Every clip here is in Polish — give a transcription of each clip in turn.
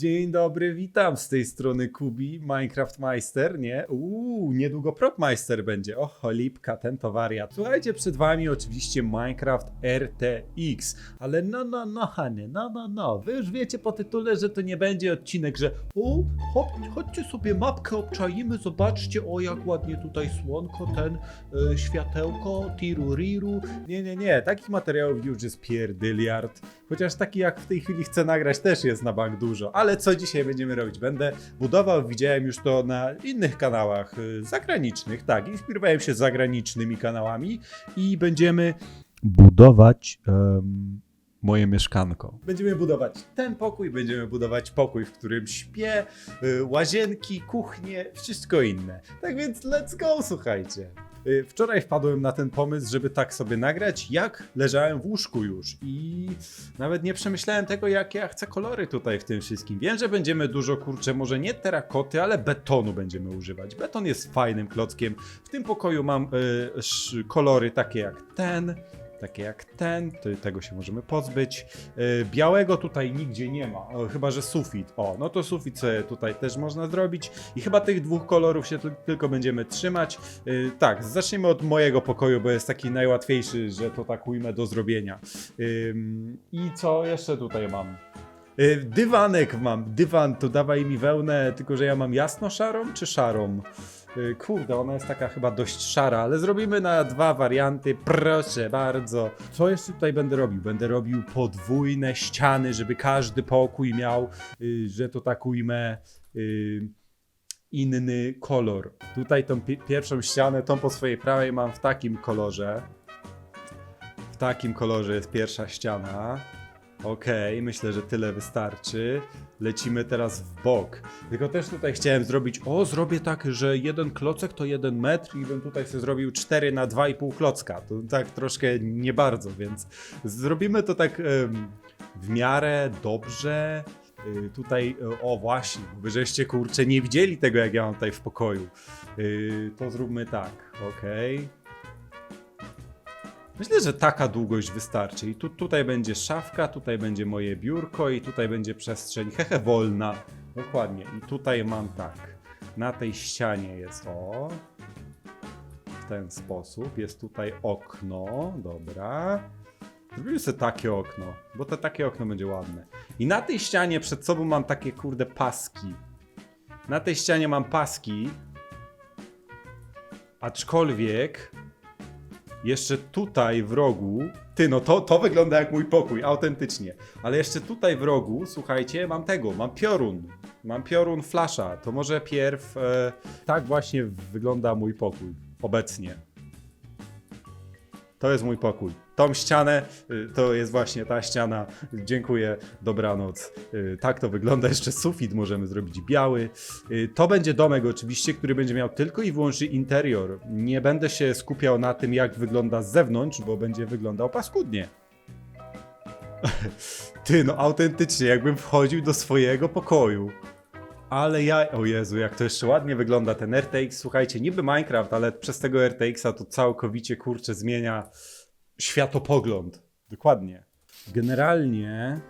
Dzień dobry, witam z tej strony Kubi, Minecraft Meister, nie? Uuu, niedługo Prop Meister będzie. O, cholipka, ten to wariat. Słuchajcie, przed wami oczywiście Minecraft RTX, ale no, no, no, Hany, no, no, no. Wy już wiecie po tytule, że to nie będzie odcinek, że o, hop, chodźcie sobie mapkę obczaimy, zobaczcie, o, jak ładnie tutaj słonko, ten e, światełko, tiru riru. Nie, nie, nie, takich materiałów już jest pierdyliard. Chociaż taki jak w tej chwili chcę nagrać też jest na bank dużo. Ale co dzisiaj będziemy robić? Będę budował, widziałem już to na innych kanałach y, zagranicznych. Tak, inspirowałem się zagranicznymi kanałami i będziemy budować em, moje mieszkanko. Będziemy budować ten pokój, będziemy budować pokój, w którym śpię, y, łazienki, kuchnie, wszystko inne. Tak więc let's go, słuchajcie. Y, Wczoraj wpadłem na ten pomysł, żeby tak sobie nagrać, jak leżałem w łóżku już i nawet nie przemyślałem tego, jakie ja chcę kolory tutaj w tym wszystkim. Wiem, że będziemy dużo, kurczę, może nie terakoty, ale betonu będziemy używać. Beton jest fajnym klockiem. W tym pokoju mam y, kolory takie jak ten, takie jak ten, to, tego się możemy pozbyć. Y, białego tutaj nigdzie nie ma, o, chyba że sufit. O, no to sufit tutaj też można zrobić i chyba tych dwóch kolorów się tyl- tylko będziemy trzymać. Y, tak, zacznijmy od mojego pokoju, bo jest taki najłatwiejszy, że to tak ujmę do zrobienia. Ym, I co jeszcze tutaj mam? Dywanek mam, dywan, to dawaj mi wełnę, tylko że ja mam jasno-szarą czy szarą? Y, Kurde, ona jest taka chyba dość szara, ale zrobimy na dwa warianty, proszę bardzo. Co jeszcze tutaj będę robił? Będę robił podwójne ściany, żeby każdy pokój miał, y, że to tak ujmę, y, inny kolor. Tutaj tą pi- pierwszą ścianę, tą po swojej prawej mam w takim kolorze. W takim kolorze jest pierwsza ściana. Okej, myślę, że tyle wystarczy. Lecimy teraz w bok. Tylko też tutaj chciałem zrobić, o, zrobię tak, że jeden klocek to jeden metr i bym tutaj sobie zrobił 4 na 2,5 klocka. To tak troszkę nie bardzo, więc zrobimy to tak w miarę dobrze. Y, Tutaj, o właśnie, bo żeście kurczę nie widzieli tego, jak ja mam tutaj w pokoju. Y, To zróbmy tak, okej. Myślę, że taka długość wystarczy. I tu, tutaj będzie szafka, tutaj będzie moje biurko i tutaj będzie przestrzeń hehe wolna. Dokładnie. I tutaj mam tak. Na tej ścianie jest o. W ten sposób. Jest tutaj okno. Dobra. Zrobimy sobie takie okno, bo to takie okno będzie ładne. I na tej ścianie przed sobą mam takie kurde paski. Na tej ścianie mam paski. Aczkolwiek jeszcze tutaj w rogu. Ty, no to, to wygląda jak mój pokój, autentycznie. Ale jeszcze tutaj w rogu, słuchajcie, mam tego, mam piorun. Mam piorun flasza. To może pierw. E, tak właśnie wygląda mój pokój obecnie. To jest mój pokój. Tą ścianę y, to jest właśnie ta ściana. Dziękuję, dobranoc. Y, Tak to wygląda. Jeszcze sufit możemy zrobić biały. Y, To będzie domek oczywiście, który będzie miał tylko i wyłącznie interior. Nie będę się skupiał na tym, jak wygląda z zewnątrz, bo będzie wyglądał paskudnie. Ty, no autentycznie, jakbym wchodził do swojego pokoju. Ale ja, o Jezu, jak to jeszcze ładnie wygląda ten RTX. Słuchajcie, niby Minecraft, ale przez tego RTX-a to całkowicie kurczę zmienia światopogląd. Dokładnie. Generalnie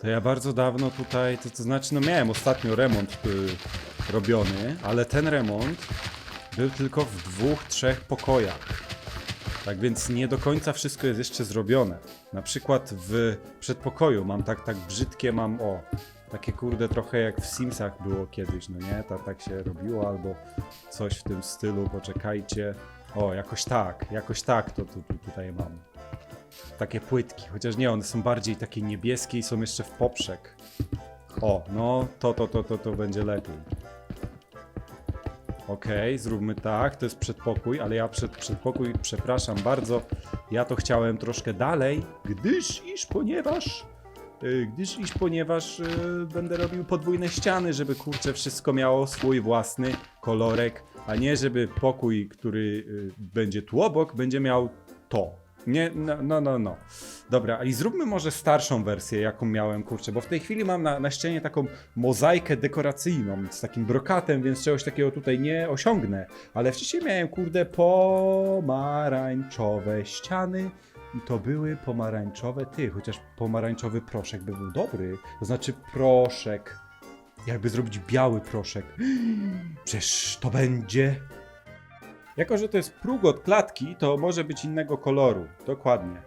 to ja bardzo dawno tutaj, to, to znaczy, no miałem ostatnio remont y, robiony, ale ten remont był tylko w dwóch, trzech pokojach. Tak więc nie do końca wszystko jest jeszcze zrobione. Na przykład w przedpokoju mam tak, tak brzydkie, mam o, takie kurde trochę jak w Simsach było kiedyś, no nie? Tak, tak się robiło albo coś w tym stylu, poczekajcie. O, jakoś tak, jakoś tak to tu, tu, tutaj mam. Takie płytki, chociaż nie, one są bardziej takie niebieskie i są jeszcze w poprzek. O, no to, to, to, to, to będzie lepiej. Okej, zróbmy tak, to jest przedpokój, ale ja przed przedpokój, przepraszam bardzo, ja to chciałem troszkę dalej, gdyż iż ponieważ, gdyż iż ponieważ y, będę robił podwójne ściany, żeby kurczę wszystko miało swój własny kolorek, a nie żeby pokój, który y, będzie tu obok, będzie miał to. Nie, no, no, no, no. Dobra, i zróbmy może starszą wersję, jaką miałem, kurczę, bo w tej chwili mam na, na ścianie taką mozaikę dekoracyjną z takim brokatem, więc czegoś takiego tutaj nie osiągnę. Ale wcześniej miałem, kurde, pomarańczowe ściany, to były pomarańczowe ty, chociaż pomarańczowy proszek by był dobry. To znaczy proszek. Jakby zrobić biały proszek. Przecież to będzie. Jako, że to jest próg od klatki, to może być innego koloru. Dokładnie.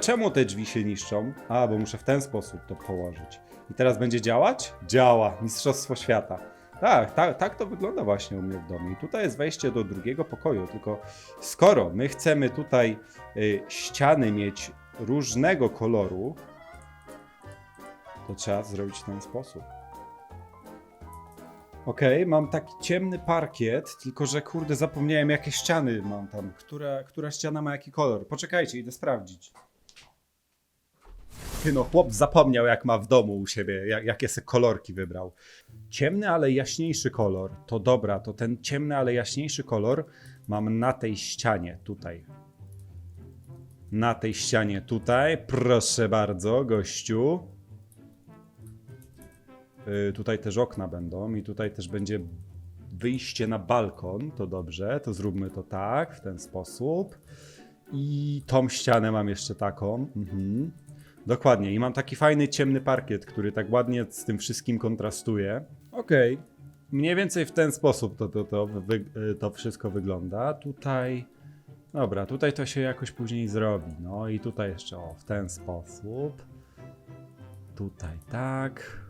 Czemu te drzwi się niszczą? A, bo muszę w ten sposób to położyć. I teraz będzie działać? Działa. Mistrzostwo świata. Tak, tak, tak to wygląda właśnie u mnie w domu. I tutaj jest wejście do drugiego pokoju, tylko skoro my chcemy tutaj y, ściany mieć różnego koloru, to trzeba zrobić w ten sposób. Okej, mam taki ciemny parkiet, tylko że kurde zapomniałem jakie ściany mam tam. Która, która ściana ma jaki kolor? Poczekajcie, idę sprawdzić. Ty no, chłop zapomniał jak ma w domu u siebie, jak, jakie se kolorki wybrał. Ciemny, ale jaśniejszy kolor. To dobra, to ten ciemny, ale jaśniejszy kolor mam na tej ścianie, tutaj. Na tej ścianie tutaj, proszę bardzo, gościu. Y, tutaj też okna będą i tutaj też będzie wyjście na balkon, to dobrze, to zróbmy to tak, w ten sposób. I tą ścianę mam jeszcze taką. Mhm. Dokładnie. I mam taki fajny ciemny parkiet, który tak ładnie z tym wszystkim kontrastuje. Okej. Mniej więcej w ten sposób to, to, to, wy, to wszystko wygląda. Tutaj. Dobra, tutaj to się jakoś później zrobi. No i tutaj jeszcze o, w ten sposób. Tutaj tak.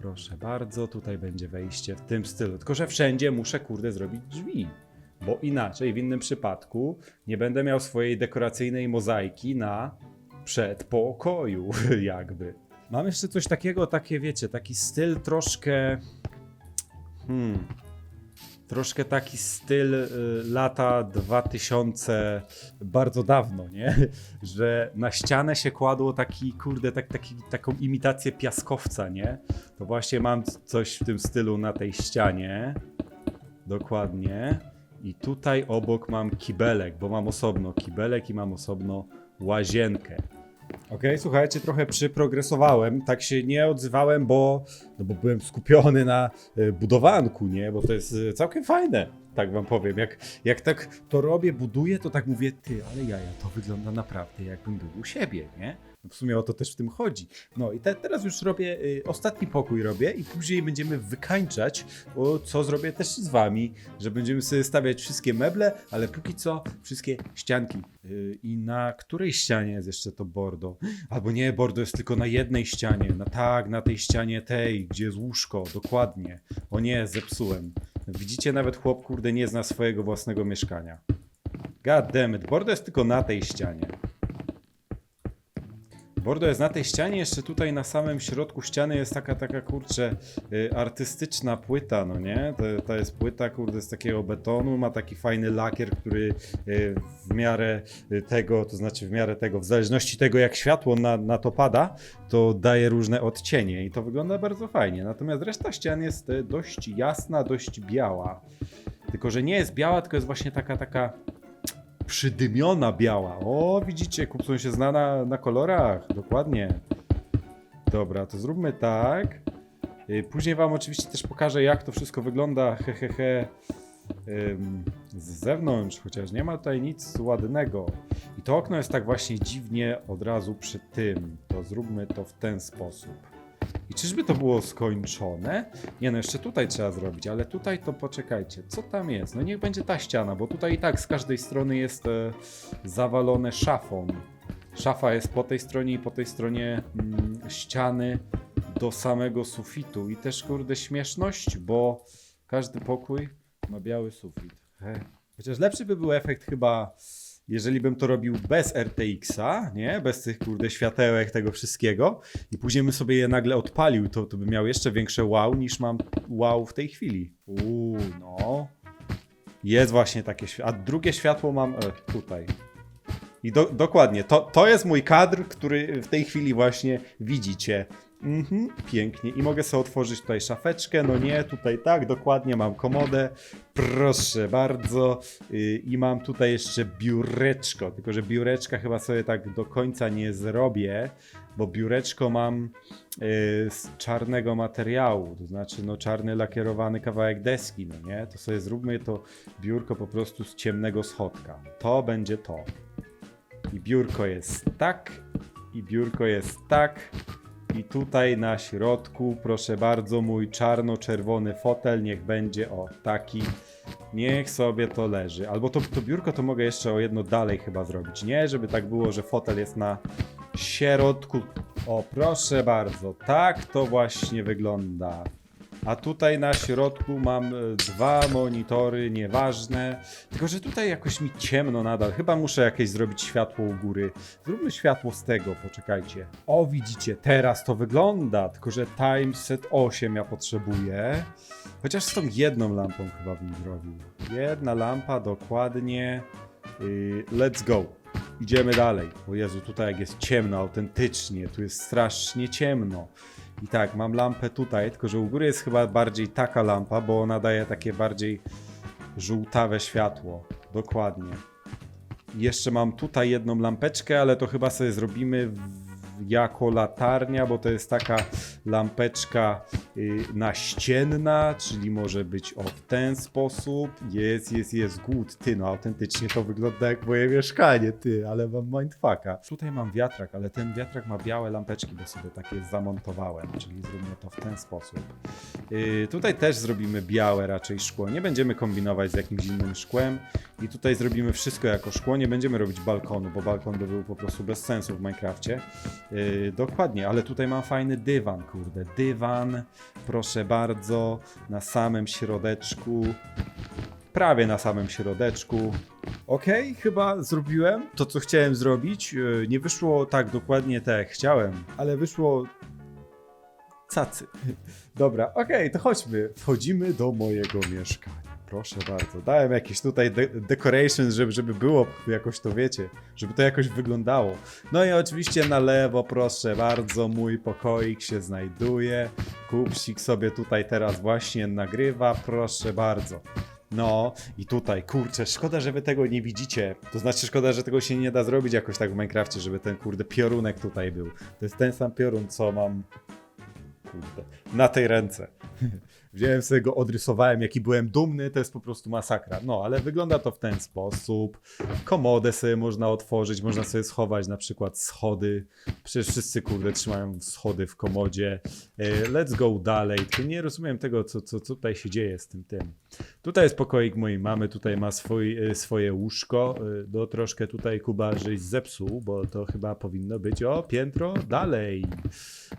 Proszę bardzo, tutaj będzie wejście w tym stylu. Tylko, że wszędzie muszę, kurde, zrobić drzwi. Bo inaczej, w innym przypadku, nie będę miał swojej dekoracyjnej mozaiki na przedpokoju, jakby. Mam jeszcze coś takiego, takie wiecie, taki styl troszkę. Hmm. Troszkę taki styl y, lata 2000, bardzo dawno, nie? Że na ścianę się kładło taki, kurde, tak, taki, taką imitację piaskowca, nie? To właśnie mam coś w tym stylu na tej ścianie. Dokładnie. I tutaj obok mam kibelek, bo mam osobno kibelek i mam osobno łazienkę. Okej, słuchajcie, trochę przyprogresowałem. Tak się nie odzywałem, bo, no bo byłem skupiony na e, budowanku, nie? Bo to jest e, całkiem fajne, tak wam powiem. Jak, jak tak to robię, buduję, to tak mówię, ty, ale jaja, to wygląda naprawdę jakbym był u siebie, nie? W sumie o to też w tym chodzi. No i te, teraz już robię, y, ostatni pokój robię i później będziemy wykańczać, o, co zrobię też z wami, że będziemy sobie stawiać wszystkie meble, ale póki co wszystkie ścianki. Y, I na której ścianie jest jeszcze to bordo? Albo nie, bordo jest tylko na jednej ścianie. Na tak, na tej ścianie tej, gdzie jest łóżko, dokładnie. O nie, zepsułem. Widzicie, nawet chłop, kurde, nie zna swojego własnego mieszkania. God damn it, bordo jest tylko na tej ścianie. Bordo jest na tej ścianie, jeszcze tutaj na samym środku ściany jest taka, taka kurczę, y, artystyczna płyta, no nie? To, to jest płyta, kurde, z takiego betonu, ma taki fajny lakier, który y, w miarę y, tego, to znaczy w miarę tego, w zależności tego jak światło na, na to pada, to daje różne odcienie i to wygląda bardzo fajnie. Natomiast reszta ścian jest dość jasna, dość biała. Tylko, że nie jest biała, tylko jest właśnie taka, taka przydymiona biała. O, widzicie, Kupson się zna na, na kolorach, dokładnie. Dobra, to zróbmy tak. Y, Później wam oczywiście też pokażę, jak to wszystko wygląda, he, he, he. Z zewnątrz, chociaż nie ma tutaj nic ładnego. I to okno jest tak właśnie dziwnie od razu przy tym. To zróbmy to w ten sposób. I czyżby to było skończone? Nie no, jeszcze tutaj trzeba zrobić, ale tutaj to poczekajcie, co tam jest? No niech będzie ta ściana, bo tutaj i tak z każdej strony jest e, zawalone szafą. Szafa jest po tej stronie i po tej stronie mm, ściany do samego sufitu. I też kurde śmieszność, bo każdy pokój ma biały sufit. He. Chociaż lepszy by był efekt chyba, jeżeli bym to robił bez RTX-a, nie? Bez tych kurde światełek, tego wszystkiego. I później bym sobie je nagle odpalił, to, to bym miał jeszcze większe wow niż mam wow w tej chwili. Uuu, no. Jest właśnie takie światło. A drugie światło mam e, tutaj. I do, dokładnie, to, to jest mój kadr, który w tej chwili właśnie widzicie. Mhm, pięknie. I mogę sobie otworzyć tutaj szafeczkę. No nie, tutaj tak, dokładnie mam komodę. Proszę bardzo. Yy, I mam tutaj jeszcze biureczko. Tylko, że biureczka chyba sobie tak do końca nie zrobię, bo biureczko mam yy, z czarnego materiału. To znaczy, no czarny lakierowany kawałek deski, no nie? To sobie zróbmy to biurko po prostu z ciemnego schodka. To będzie to. I biurko jest tak, i biurko jest tak. I tutaj na środku, proszę bardzo, mój czarno-czerwony fotel niech będzie o taki. Niech sobie to leży. Albo to, to biurko to mogę jeszcze o jedno dalej chyba zrobić. Nie, żeby tak było, że fotel jest na środku. O, proszę bardzo, tak to właśnie wygląda. A tutaj na środku mam e, dwa monitory, nieważne. Tylko, że tutaj jakoś mi ciemno nadal. Chyba muszę jakieś zrobić światło u góry. Zróbmy światło z tego, poczekajcie. O, widzicie, teraz to wygląda. Tylko, że timeset 8 ja potrzebuję. Chociaż z tą jedną lampą chyba bym zrobił. Jedna lampa, dokładnie. Yy, let's go. Idziemy dalej. O Jezu, tutaj jak jest ciemno, autentycznie. Tu jest strasznie ciemno. I tak, mam lampę tutaj, tylko że u góry jest chyba bardziej taka lampa, bo ona daje takie bardziej żółtawe światło. Dokładnie. Jeszcze mam tutaj jedną lampeczkę, ale to chyba sobie zrobimy w, jako latarnia, bo to jest taka lampeczka y, naścienna, czyli może być o w ten sposób. Jest, jest, jest good. Ty, no autentycznie to wygląda jak moje mieszkanie, ty, ale mam mindfucka. Tutaj mam wiatrak, ale ten wiatrak ma białe lampeczki, bo sobie takie zamontowałem, czyli zróbmy to w ten sposób. Y, tutaj też zrobimy białe raczej szkło. Nie będziemy kombinować z jakimś innym szkłem. I tutaj zrobimy wszystko jako szkło. Nie będziemy robić balkonu, bo balkon by był po prostu bez sensu w Minecrafcie. Yy, dokładnie, ale tutaj mam fajny dywan, kurde. Dywan, proszę bardzo, na samym środeczku. Prawie na samym środeczku. Okej, chyba zrobiłem to, co chciałem zrobić. Yy, nie wyszło tak dokładnie tak jak chciałem, ale wyszło cacy. Dobra, okej, to chodźmy. Wchodzimy do mojego mieszkania. Proszę bardzo. Dałem jakieś tutaj de żeby, żeby było jakoś to wiecie, żeby to jakoś wyglądało. No i oczywiście na lewo, proszę bardzo, mój pokoik się znajduje. Kupsik sobie tutaj teraz właśnie nagrywa, proszę bardzo. No i tutaj, kurczę, szkoda, że wy tego nie widzicie. To znaczy, szkoda, że tego się nie da zrobić jakoś tak w Minecrafcie, żeby ten kurde piorunek tutaj był. To jest ten sam piorun, co mam kurde, na tej ręce. Wziąłem sobie go, odrysowałem, jaki byłem dumny, to jest po prostu masakra. No, ale wygląda to w ten sposób. Komodę sobie można otworzyć, można sobie schować na przykład schody. Przecież wszyscy, kurde, trzymają schody w komodzie. E, Let's go dalej. Tylko nie rozumiem tego, co, co, co tutaj się dzieje z tym tym. Tutaj jest pokoik mojej mamy, tutaj ma swój, e, swoje łóżko. E, No troszkę tutaj Kuba żeś zepsuł, bo to chyba powinno być o piętro dalej.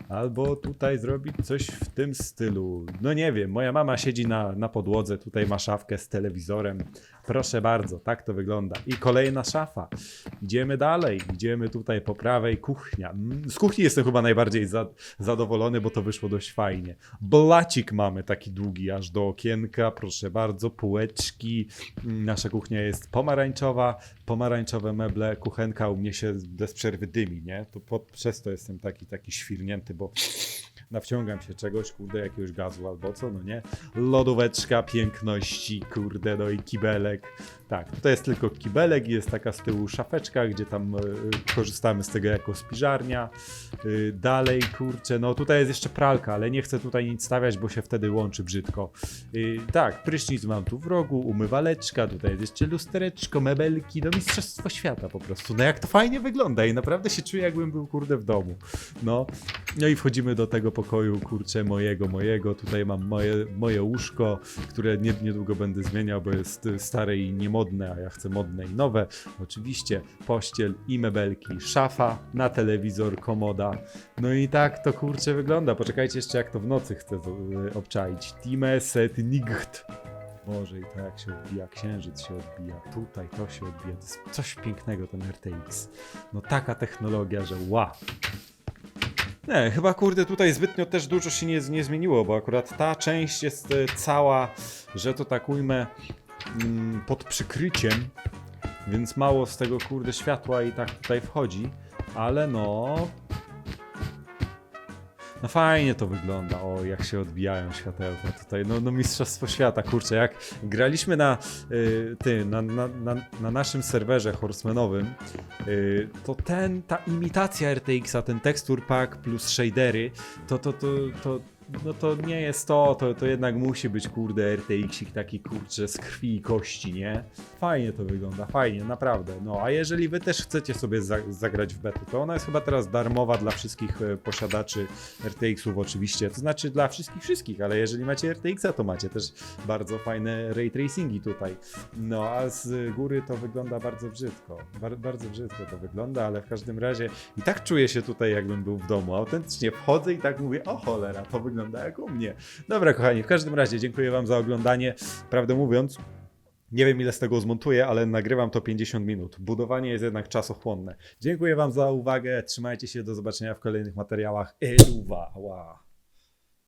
Albo tutaj zrobić coś w tym stylu. No nie wiem, moja mama siedzi na, na podłodze, tutaj ma szafkę z telewizorem. Proszę bardzo, tak to wygląda. I kolejna szafa. Idziemy dalej, idziemy tutaj po prawej, kuchnia. Mm, Z kuchni jestem chyba najbardziej za, zadowolony, bo to wyszło dość fajnie. Blacik mamy taki długi, aż do okienka, proszę bardzo, półeczki. Mm, Nasza kuchnia jest pomarańczowa, pomarańczowe meble, kuchenka u mnie się bez przerwy dymi, nie? To po, przez to jestem taki, taki świrnięty, bo nawciągam się czegoś, kurde, jakiegoś gazu albo co, no nie? Lodóweczka piękności, kurde, no i kibelek. Tak, tutaj jest tylko kibelek jest taka z tyłu szafeczka, gdzie tam e, korzystamy z tego jako spiżarnia. Y, dalej, kurczę, no tutaj jest jeszcze pralka, ale nie chcę tutaj nic stawiać, bo się wtedy łączy brzydko. Y, tak, prysznic mam tu w rogu, umywaleczka, tutaj jest jeszcze lustereczko, mebelki, no mistrzostwo świata po prostu. No jak to fajnie wygląda i naprawdę się czuję jakbym był, kurde, w domu. No, no i wchodzimy do tego pokoju, kurczę, mojego, mojego. Tutaj mam moje, moje łóżko, które nie, niedługo będę zmieniał, bo jest stare i niemodne, a ja chcę modne i nowe. Oczywiście pościel i mebelki, szafa na telewizor, komoda. No i tak to kurczę wygląda. Poczekajcie jeszcze jak to w nocy chcę y, obczaić. Time set night. Boże, i to jak się odbija, księżyc się odbija, tutaj to się odbija, to jest coś pięknego ten RTX. No taka technologia, że wow. Nie, chyba kurde tutaj zbytnio też dużo się nie, nie zmieniło, bo akurat ta część jest e, cała, że to tak ujmę, mm, pod przykryciem, więc mało z tego kurde światła i tak tutaj wchodzi, ale no... No fajnie to wygląda, o jak się odbijają światełka tutaj, no, no mistrzostwo świata, kurczę, jak graliśmy na, y, ty, na, na, na, na naszym serwerze horsemanowym, y, to ten, ta imitacja RTX-a, ten texture pack plus shadery, to, to, to, to, no to nie jest to, to, to jednak musi być kurde RTX-ik taki kurczę z krwi i kości, nie? Fajnie to wygląda, fajnie, naprawdę. No a jeżeli wy też chcecie sobie za zagrać w betę, to ona jest chyba teraz darmowa dla wszystkich e, posiadaczy RTX-ów oczywiście, to znaczy dla wszystkich wszystkich, ale jeżeli macie RTX-a, to macie też bardzo fajne ray tracingi tutaj. No a z góry to wygląda bardzo brzydko, Bar bardzo brzydko to wygląda, ale w każdym razie i tak czuję się tutaj jakbym był w domu, autentycznie wchodzę i tak mówię, o cholera, to wygląda jak u mnie. Dobra kochani, w każdym razie dziękuję wam za oglądanie, prawdę mówiąc, nie wiem ile z tego zmontuję, ale nagrywam to 50 minut. Budowanie jest jednak czasochłonne. Dziękuję Wam za uwagę. Trzymajcie się, do zobaczenia w kolejnych materiałach. Eluwa! Ła.